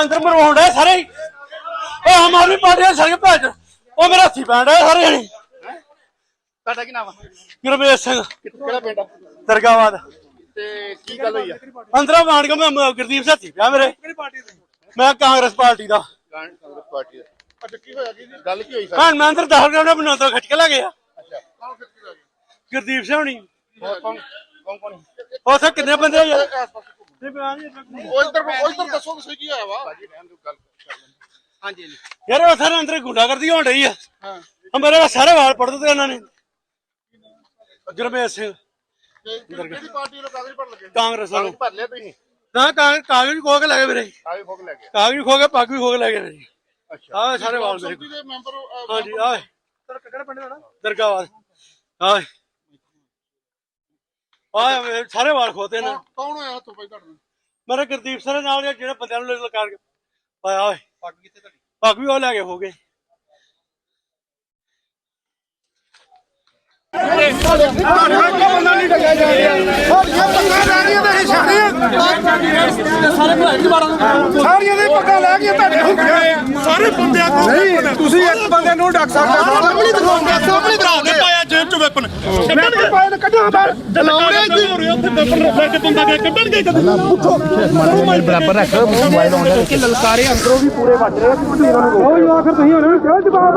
ਅੰਦਰ ਮਰਵਾਉਂਦਾ ਸਾਰੇ ਹੀ। ਉਹ ਆਮ ਆਦਮੀ ਪਾਰਟੀ ਦੇ ਸਾਰੇ ਭੱਜ ਉਹ ਮੇਰਾ ਹੱਥੀ ਪੈਂਦਾ ਸਾਰੇ ਜਣੇ। ਤੁਹਾਡਾ ਕੀ ਨਾਮ ਆ? ਗੁਰਮੇਸ਼ ਸਿੰਘ। ਕਿਹੜਾ ਪਿੰਡ ਆ? ਦਰਗਾਵਾਦ ਤੇ ਕੀ ਗੱਲ ਹੋਈ ਆ? ਅੰਦਰੋਂ ਮਾਰ ਕੇ ਮੈਂ ਮ- ਗੁਰਦੀਪ ਸਿੰਘ ਹੱਥੀ ਪਿਆ ਮੇਰੇ। ਮੈਂ ਕਾਂਗਰਸ ਪਾਰਟੀ ਦਾ। ਕਾਂਗਰਸ ਪਾਰਟੀ ਦਾ। ਅੱਛਾ ਕੀ ਹੋਇਆ ਕੀ ਗੱਲ ਕੀ ਹੋਈ ਸਰ? ਹਾਂ ਮੈਂ ਅੰਦਰ ਦਾਖਲ ਕਰਨਾ ਮੈਨੂੰ ਅੰਦਰ ਖੱਟ ਕੇ ਲੈ ਗਿਆ ਅੱਛਾ। ਕੌਣ ਗੁਰਦੀਪ ਸਿੰਘ ਹੋਣੀ। ਕੌਣ ਕੌਣ ਕੌਣ? ਉੱਥੇ ਕਿੰਨੇ ਬੰਦੇ ਆ? ਯਾਰ ਉਹ ਇੱਧਰ ਉਹ ਇੱਧਰ ਦੱਸੋ ਕੀ ਹੋਇਆ ਵਾ? ਹਾਂਜੀ ਹਾਂਜੀ। ਯਾਰ ਉੱਥੇ ਨਾ ਅੰਦਰ ਗੁੰਡਾਗਰਦੀ ਹੋਣ ਰਹੀ ਆ। ਹਾਂ। ਆ ਮੇਰੇ ਸਾਰੇ ਵਾਲ ਪੜ ਦਿੱਤੇ ਇਹਨਾਂ ਨੇ। ਗੁਰਮੇਸ਼ ਸਿੰਘ। ਤੇ ਕਿਹੜੀ ਪਾਰਟੀ ਨੂੰ ਕਾਗਜ਼ ਭਰ ਲੱਗੇ? ਕਾਂਗਰਸ ਭਰ ਲਿਆ ਤੁਸੀਂ? ਨਾ ਕਾਗਜ਼ ਕਾਗਜ਼ ਵੀ ਖੋ ਕੇ ਲੈ ਗਏ ਮੇਰੇ ਕਾਗਜ਼ ਲੈ ਗਏ? ਖੋ ਕੇ ਪੱਗ ਵੀ ਖੋ ਕੇ ਲੈ ਗਏ ਮੇਰੇ ਅੱਛਾ। ਆਹ ਸਾਰੇ ਵਾਲ ਮੇਰੇ ਹਾਂਜੀ ਆਹ। ਤੇਰਾ ਕਿਹੜਾ ਪਿੰਡ ਦਾ ਨਾ ਦਰਗਾਹਵਾਦ ਆਹ ਸਾਰੇ ਵਾਲ ਖੋਤੇ ਨੇ। ਕੌਣ ਹੋਇਆ ਹੱਥੋਂ ਭਾਈ ਤੁਹਾਡੇ? ਮੇਰੇ ਗੁਰਦੀਪ ਸਿੰਘ ਨਾਲ ਜਿਹੜੇ ਬੰਦਿਆਂ ਨੂੰ ਲਲਕਾਰ ਕੇ। ਆਇਆ ਓਏ। ਪੱਗ ਕਿੱਥੇ ਤੁਹਾਡੀ ਪੱਗ ਵੀ ਉਹ ਲੈ ਕੇ ਹੋ ਗਏ। ਸਾਰੀਆਂ ਦੇ ਪੱਗਾਂ ਲੈ ਕੇ ਤੁਹਾਡੇ ਹੋ ਗਏ ਸਾਰੇ ਬੰਦਿਆਂ ਕੋਲ ਨਹੀਂ ਤੁਸੀਂ ਇੱਕ ਬੰਦੇ ਨੂੰ ਡੱਕ ਸਕਦੇ ਸਾਹਮਣੇ ਦਿਖਾਉਂਦੇ ਸਾਹਮਣੇ ਦਿਖਾਉਂਦੇ ਪਾਇਆ ਜੇਬ ਚ ਵੈਪਨ ਕੱਢਣਗੇ ਪਾਇਲ ਕੱਢੋ ਬਾਹਰ। ਲਾਉਣੇ ਜੀ। ਉੱਥੇ ਵੈਪਨ ਲੈ ਕੇ ਬੰਦਾ ਗਿਆ ਕੱਢਣਗੇ ਕਦੇ ਬਰਾਬਰ ਰੱਖ ਮੋਬਾਈਲ ਆਨ ਕਰਕੇ ਲਲਕਾਰੇ ਅੰਦਰੋਂ ਵੀ ਪੂਰੇ ਵੱਜ ਰਹੇ ਤੁਸੀਂ ਇਹਨਾਂ ਨੂੰ। ਉਹ ਆਖਰ ਤੁਸੀਂ ਉਹਨਾਂ ਨੂੰ ਕਿਹਾ ਜਵਾਬ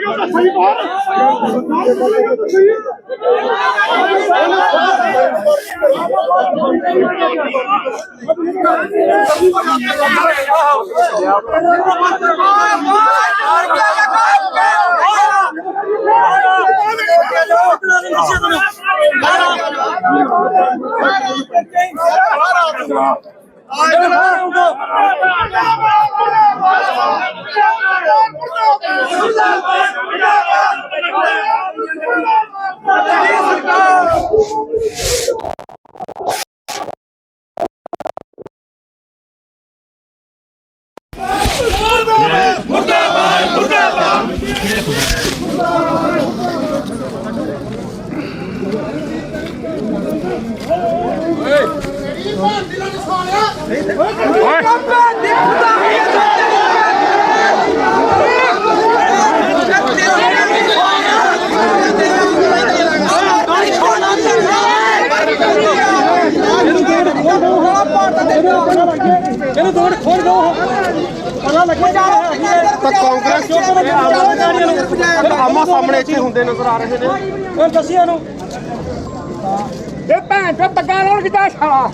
ਕਰ ਰਹੇ ਕੱਢੋ ਬਾਹਰ ਫੜੋ ਉਹ ਪਿਸਤੌਲ ਜਾਗ ਜੀ ਤਾਂ ਕਾਂਗਰਸ ਆਮਾ ਸਾਹਮਣੇ ਇੱਥੇ ਹੁੰਦੇ ਨਜ਼ਰ ਆ ਰਹੇ ਨੇ? ਹੁਣ ਦੱਸਿਆ ਨੂੰ ਇਹ ਭੈਣ ਚੋ ਪੱਗਾਂ ਲਾਉਣ ਕਿਤਾ ਛਾਲਾ।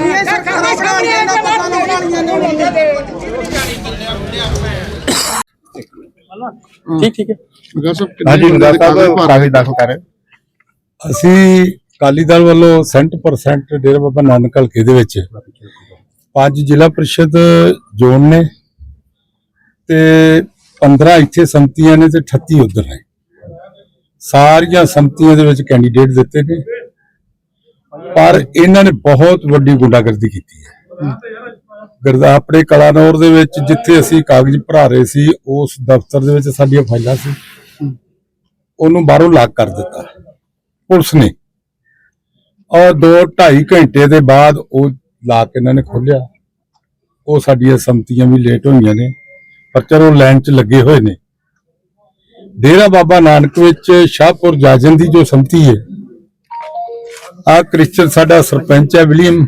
ਇਹ ਸਰਕਾਰਾਂ ਸਾਰੀਆਂ ਇਹਨਾਂ ਪੱਗਾਂ ਲਾਉਣ ਵਾਲੀਆਂ ਨੇ। ਬੰਦੇ ਦੇ ਹਾਂਜੀ ਗੁਰਦਾਸ ਸਾਹਿਬ ਕਾਗਜ਼ ਦਾਖਲ ਕਰ ਅਸੀਂ ਅਕਾਲੀ ਦਲ ਵੱਲੋਂ 100% ਡੇਰਾ ਬਾਬਾ ਨਾਨਕ ਹਲਕੇ ਦੇ ਵਿੱਚ ਪੰਜ ਜ਼ਿਲ੍ਹਾ ਪ੍ਰੀਸ਼ਦ ਜ਼ੋਨ ਨੇ ਤੇ 15 ਇੱਥੇ ਸੰਮਤੀਆਂ ਨੇ ਤੇ 38 ਉਧਰ ਨੇ। ਸਾਰੀਆਂ ਸੰਮਤੀਆਂ ਦੇ ਵਿੱਚ ਕੈਂਡੀਡੇਟ ਦਿੱਤੇ ਨੇ। ਪਰ ਇਹਨਾਂ ਨੇ ਬਹੁਤ ਵੱਡੀ ਗੁੰਡਾਗਰਦੀ ਕੀਤੀ ਹੈ। ਗੁਰਦਾ ਕਲਾਨੌਰ ਦੇ ਵਿੱਚ ਜਿੱਥੇ ਅਸੀਂ ਕਾਗਜ਼ ਭਰਾ ਰਹੇ ਸੀ, ਉਸ ਦਫ਼ਤਰ ਦੇ ਵਿੱਚ ਸਾਡੀਆਂ ਫਾਈਲਾਂ ਸੀ। ਉਹਨੂੰ ਬਾਹਰੋਂ ਲਾਕ ਕਰ ਦਿੱਤਾ। ਪੁਲਿਸ ਨੇ। ਔਰ 2.5 ਘੰਟੇ ਦੇ ਬਾਅਦ ਉਹ ਲਾ ਕੇ ਇਹਨਾਂ ਨੇ ਖੋਲਿਆ ਉਹ ਸਾਡੀਆਂ ਸੰਮਤੀਆਂ ਵੀ ਲੇਟ ਹੋਈਆਂ ਨੇ, ਪਰ ਚਲੋ ਲਾਈਨ 'ਚ ਲੱਗੇ ਹੋਏ ਨੇ। ਡੇਰਾ ਬਾਬਾ ਨਾਨਕ ਵਿੱਚ ਸ਼ਾਹਪੁਰ ਜਾਜਨ ਦੀ ਜੋ ਸੰਮਤੀ ਹੈ ਆ ਕ੍ਰਿਸਚਨ ਸਾਡਾ ਸਰਪੰਚ ਹੈ ਵਿਲੀਅਮ,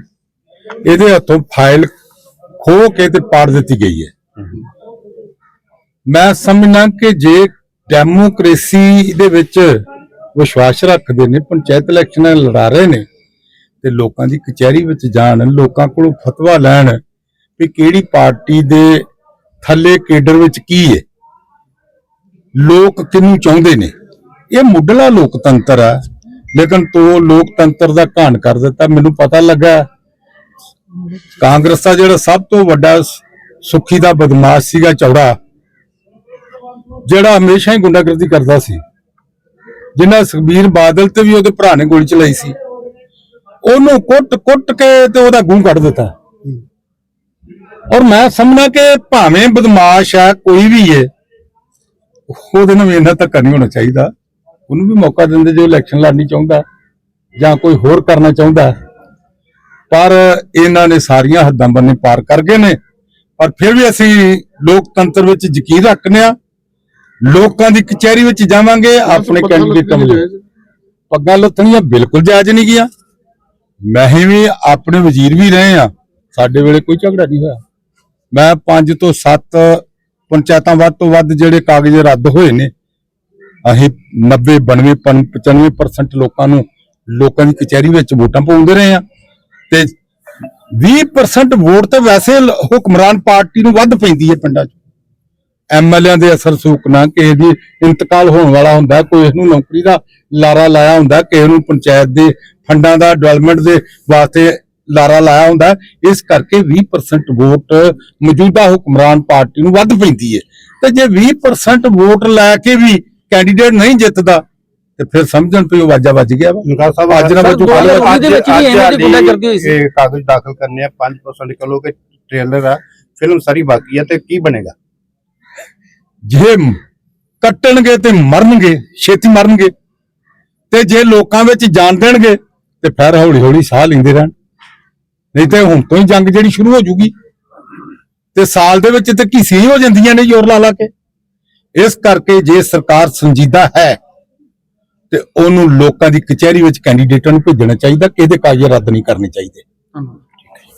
ਇਹਦੇ ਹੱਥੋਂ ਫਾਈਲ ਖੋ ਕੇ ਤੇ ਪਾੜ ਦਿੱਤੀ ਗਈ ਹੈ। ਮੈਂ ਸਮਝਣਾ ਕਿ ਜੇ ਡੈਮੋਕ੍ਰੇਸੀ ਦੇ ਵਿੱਚ ਵਿਸ਼ਵਾਸ ਰੱਖਦੇ ਨੇ, ਪੰਚਾਇਤ ਇਲੈਕਸ਼ਨਾਂ ਲੜਾ ਰਹੇ ਨੇ ਤੇ ਲੋਕਾਂ ਦੀ ਕਚਹਿਰੀ ਵਿੱਚ ਜਾਣ, ਲੋਕਾਂ ਕੋਲੋਂ ਫਤਵਾ ਲੈਣ ਵੀ ਕਿਹੜੀ ਪਾਰਟੀ ਦੇ ਥੱਲੇ ਕੇਡਰ ਵਿੱਚ ਕੀ ਹੈ ਲੋਕ ਕਿਹਨੂੰ ਚਾਹੁੰਦੇ ਨੇ। ਇਹ ਮੁੱਢਲਾ ਲੋਕਤੰਤਰ ਆ, ਲੇਕਿਨ ਤੋ ਲੋਕਤੰਤਰ ਦਾ ਘਾਣ ਕਰ ਦਿੱਤਾ। ਮੈਨੂੰ ਪਤਾ ਲੱਗਾ ਕਾਂਗਰਸ ਦਾ ਜਿਹੜਾ ਸਭ ਤੋਂ ਵੱਡਾ ਸੁਖੀ ਦਾ ਬਦਮਾਸ਼ ਸੀਗਾ ਚੌੜਾ, ਜਿਹੜਾ ਹਮੇਸ਼ਾ ਹੀ ਗੁੰਡਾਗਰਦੀ ਕਰਦਾ ਸੀ। ਜਿਨ੍ਹਾਂ ਸੁਖਬੀਰ ਬਾਦਲ ਤੇ ਵੀ ਉਹਦੇ ਭਰਾ ਨੇ ਗੋਲੀ ਚਲਾਈ ਸੀ। ਉਹਨੂੰ ਕੁੱਟ-ਕੁੱਟ ਕੇ ਤੇ ਉਹਦਾ ਗੂੰ ਕੱਢ ਦਿੱਤਾ। ਔਰ ਮੈਂ ਸਮਝਣਾ ਕਿ ਭਾਵੇਂ ਬਦਮਾਸ਼ ਆ ਕੋਈ ਵੀ ਹੈ ਉਹਦੇ ਨਾਲ ਇੰਨਾ ਧੱਕਾ ਨਹੀਂ ਹੋਣਾ ਚਾਹੀਦਾ। ਉਹਨੂੰ ਵੀ ਮੌਕਾ ਦਿੰਦੇ ਜੋ ਇਲੈਕਸ਼ਨ ਲੜਨੀ ਚਾਹੁੰਦਾ ਜਾਂ ਕੋਈ ਹੋਰ ਕਰਨਾ ਚਾਹੁੰਦਾ। ਪਰ ਇਹਨਾਂ ਨੇ ਸਾਰੀਆਂ ਹੱਦਾਂ ਬੰਨੇ ਪਾਰ ਕਰ ਗਏ ਨੇ। ਪਰ ਫਿਰ ਵੀ ਅਸੀਂ ਲੋਕਤੰਤਰ ਵਿੱਚ ਯਕੀਨ ਰੱਖਦੇ ਆ ਲੋਕਾਂ ਦੀ ਕਚਹਿਰੀ ਵਿੱਚ ਜਾਵਾਂਗੇ ਆਪਣੇ ਕੈਂਡੀਡੇਟਾਂ ਨੂੰ ਪੱਗਾਂ ਲੱਥਣੀਆਂ ਬਿਲਕੁਲ ਜਾਇਜ਼ ਨਹੀਂ ਗਿਆ ਮੈਂ ਵੀ ਆਪਣੇ ਵਜ਼ੀਰ ਵੀ ਰਹੇ ਆ। ਸਾਡੇ ਵੇਲੇ ਕੋਈ ਝਗੜਾ ਨਹੀਂ ਹੋਇਆ। ਮੈਂ 5 ਤੋਂ 7 ਪੰਚਾਇਤਾਂ ਵੱਧ ਤੋਂ ਵੱਧ ਜਿਹੜੇ ਕਾਗਜ਼ ਰੱਦ ਹੋਏ ਨੇ, ਅਸੀਂ 90 92 95% ਲੋਕਾਂ ਨੂੰ, ਲੋਕਾਂ ਦੀ ਕਚਹਿਰੀ ਵਿੱਚ ਵੋਟਾਂ ਪਾਉਂਦੇ ਰਹੇ ਆ। ਤੇ 20% ਵੋਟ ਤਾਂ ਵੈਸੇ ਹੁਕਮਰਾਨ ਪਾਰਟੀ ਨੂੰ ਵੱਧ ਪੈਂਦੀ ਹੈ ਪਿੰਡਾਂ 'ਚ। ਐਮਐਲਏ ਦੇ ਅਸਰ ਸੂਕਣਾ ਕਿਸੇ ਦੀ ਇੰਤਕਾਲ ਹੋਣ ਵਾਲਾ ਹੁੰਦਾ ਕੋਈ ਨੂੰ ਨੌਕਰੀ ਦਾ ਲਾਰਾ ਲਾਇਆ ਹੁੰਦਾ ਕਿਸੇ ਨੂੰ ਪੰਚਾਇਤ ਦੇ ਫੰਡਾਂ ਦਾ ਡਿਵੈਲਪਮੈਂਟ ਦੇ ਵਾਸਤੇ ਲਾਰਾ ਲਾਇਆ ਹੁੰਦਾ ਇਸ ਕਰਕੇ 20% ਵੋਟ ਮੌਜੂਦਾ ਹੁਕਮਰਾਨ ਪਾਰਟੀ ਨੂੰ ਵੱਧ ਪੈਂਦੀ ਹੈ ਤੇ ਜੇ 20% ਵੋਟ ਲੈ ਕੇ ਵੀ ਕੈਂਡੀਡੇਟ ਨਹੀਂ ਜਿੱਤਦਾ ਤੇ ਫਿਰ ਸਮਝਣ ਉਹ ਵਾਜਾ ਵੱਜ ਗਿਆ ਨਿਕਾਲ ਸਾਹਿਬ ਅੱਜ ਨਾ ਬੱਚੂ ਕੱਲ ਇਹਨਾਂ ਦੀ ਗੁੰਡਾਗਰਦੀ ਹੋਈ ਸੀ। ਇਹ ਕਾਗਜ਼ ਦਾਖਲ ਕਰਨੇ ਆ 5% ਨਿਕਲੋਗੇ ਟ੍ਰੇਲਰ ਆ ਫਿਲਮ ਸਾਰੀ ਬਾਕੀ ਆ ਤੇ ਕੀ ਬਣੇਗਾ? ਜੇ ਕੱਟਣਗੇ ਤੇ ਮਰਨਗੇ, ਛੇਤੀ ਮਰਨਗੇ। ਤੇ ਜੇ ਲੋਕਾਂ ਵਿੱਚ ਜਾਨ ਦੇਣਗੇ, ਤੇ ਫਿਰ ਹੌਲੀ ਹੌਲੀ ਸਾਹ ਲੈਂਦੇ ਰਹਿਣ। ਨਹੀਂ ਤੇ ਹੁਣ ਤੋਂ ਹੀ ਜੰਗ ਜਿਹੜੀ ਸ਼ੁਰੂ ਹੋ ਜੂਗੀ। ਤੇ ਸਾਲ ਦੇ ਵਿੱਚ ਤੇ ਘੀਸੀਆਂ ਹੋ ਜਾਂਦੀਆਂ ਨੇ ਜ਼ੋਰ ਲਾ ਲਾ ਕੇ? ਇਸ ਕਰਕੇ ਜੇ ਸਰਕਾਰ ਸੰਜੀਦਾ ਹੈ, ਤੇ ਉਹਨੂੰ ਲੋਕਾਂ ਦੀ ਕਚਹਿਰੀ ਵਿੱਚ ਕੈਂਡੀਡੇਟਾਂ ਨੂੰ ਭੇਜਣਾ ਚਾਹੀਦਾ, ਕਿਹਦੇ ਕਾਗਜ਼ ਰੱਦ ਨਹੀਂ ਕਰਨੇ ਚਾਹੀਦੇ।